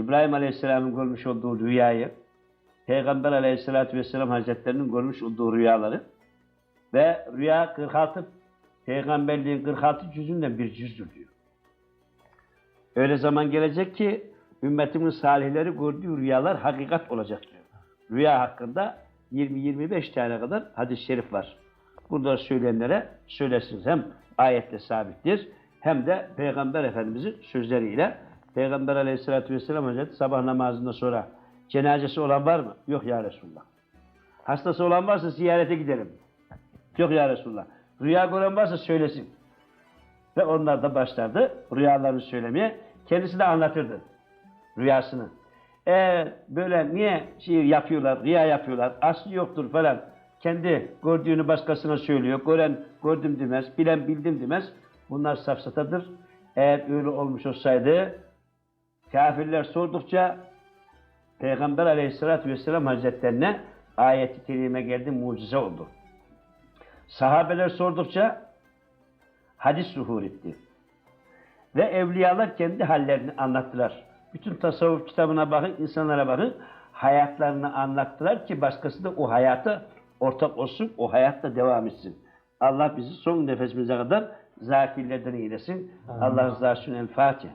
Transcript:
İbrahim Aleyhisselam'ın görmüş olduğu rüyayı, Peygamber Aleyhisselatü Vesselam Hazretlerinin görmüş olduğu rüyaları ve rüya 46, peygamberliğin 46 cüzünden bir cüzdür diyor. Öyle zaman gelecek ki ümmetimin salihleri gördüğü rüyalar hakikat olacak diyor. Rüya hakkında 20-25 tane kadar hadis-i şerif var. Burada söyleyenlere söylersiniz. Hem ayette sabittir hem de Peygamber Efendimizin sözleriyle Peygamber Aleyhisselatü Vesselam Hazretleri sabah namazından sonra cenazesi olan var mı? Yok ya Resulullah. Hastası olan varsa ziyarete gidelim. Yok ya Resulullah. Rüya gören varsa söylesin. Ve onlar da başlardı rüyalarını söylemeye. Kendisi de anlatırdı rüyasını. Eğer böyle niye şey yapıyorlar, rüya yapıyorlar, aslı yoktur falan. Kendi gördüğünü başkasına söylüyor. Gören gördüm demez, bilen bildim demez. Bunlar safsatadır. Eğer öyle olmuş olsaydı kafirler sordukça Peygamber aleyhissalatü vesselam hazretlerine ayeti kerime geldi, mucize oldu. Sahabeler sordukça hadis zuhur etti. Ve evliyalar kendi hallerini anlattılar. Bütün tasavvuf kitabına bakın, insanlara bakın. Hayatlarını anlattılar ki başkası da o hayata ortak olsun, o hayatta devam etsin. Allah bizi son nefesimize kadar zakirlerden eylesin. Allah rızası için El Fatiha.